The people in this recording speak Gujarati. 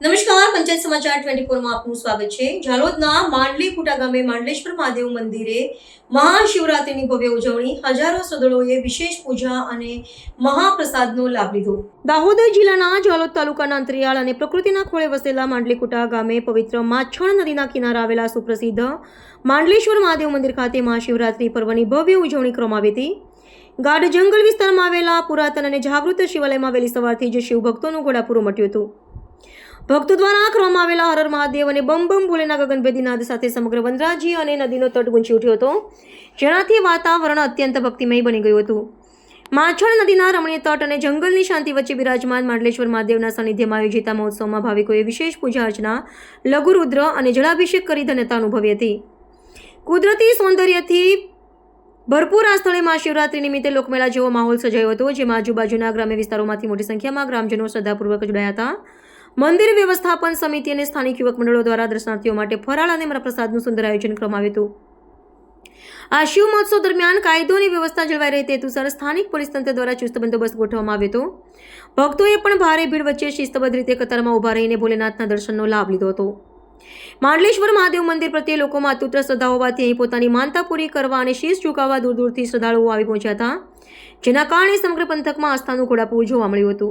નમસ્કાર, પંચાયત સમાચાર ટ્વેન્ટી ફોરમાં આપનું સ્વાગત છે. ઝાલોદના માંડલી ફૂટા ગામે માંડલેશ્વર મહાદેવ મંદિરે મહાશિવરાત્રિની ભવ્ય ઉજવણી હજારો સદળોએ વિશેષ પૂજા અને મહાપ્રસાદનો લાભ લીધો. દાહોદ જિલ્લાના ઝાલોદ તાલુકાના અંતરિયાળ અને પ્રકૃતિના ખોળે વસેલા માંડલીકુટા ગામે પવિત્ર માછણ નદીના કિનારે આવેલા સુપ્રસિદ્ધ માંડલેશ્વર મહાદેવ મંદિર ખાતે મહાશિવરાત્રિ પર્વની ભવ્ય ઉજવણી કરવામાં આવી હતી. ગાઢ જંગલ વિસ્તારમાં આવેલા પુરાતન અને જાગૃત શિવાલયમાં વહેલી સવારથી જ શિવભક્તોનું ઘોડાપૂરું મટ્યું હતું. ભક્તો દ્વારા કરવામાં આવેલા હરર મહાદેવ અને બમ બમ ભોલેના ગગનભેદી નાદ સાથે સમગ્ર વનરાજી અને નદીનો તટ ગુંજી ઉઠ્યો હતો, જેનાથી વાતાવરણ અત્યંત ભક્તિમય બની ગયું હતું. માછણ નદીના રમણીય તટ અને જંગલની શાંતિ વચ્ચે બિરાજમાન માંડલેશ્વર મહાદેવના સાનિધ્યમાં આયોજિત આ મહોત્સવમાં ભાવિકોએ વિશેષ પૂજા અર્ચના લઘુરુદ્ર અને જળાભિષેક કરી ધન્યતા અનુભવી હતી. કુદરતી સૌંદર્યથી ભરપૂર આ સ્થળે મહાશિવરાત્રી નિમિત્તે લોકમેળા જેવો માહોલ સજાયો હતો, જેમાં આજુબાજુના ગ્રામ્ય વિસ્તારોમાંથી મોટી સંખ્યામાં ગ્રામજનો શ્રદ્ધાપૂર્વક જોડાયા હતા. મંદિર વ્યવસ્થાપન સમિતિ અને સ્થાનિક યુવક મંડળો દ્વારા દર્શનાર્થીઓ માટે ફરાળ અને પ્રસાદનું સુંદર આયોજન કરવામાં આવ્યું હતું. આ શિવ મહોત્સવ દરમિયાન કાયદો અને વ્યવસ્થા જળવાઈ રહે તે હેતુસર સ્થાનિક પોલીસ તંત્ર દ્વારા ચુસ્ત બંદોબસ્ત ગોઠવવામાં આવ્યો હતો. ભક્તોએ પણ ભારે ભીડ વચ્ચે શિસ્તબદ્ધ રીતે કતારમાં ઊભા રહીને ભોલેનાથના દર્શનનો લાભ લીધો હતો. માંડલેશ્વર મહાદેવ મંદિર પ્રત્યે લોકોમાં અતૂટ શ્રદ્ધા હોવાથી અહીં પોતાની માનતા પૂરી કરવા અને શીશ ઝુકાવવા દૂર દૂરથી શ્રદ્ધાળુઓ આવી પહોંચ્યા હતા, જેના કારણે સમગ્ર પંથકમાં આસ્થાનું ઘોડાપૂર જોવા મળ્યું હતું.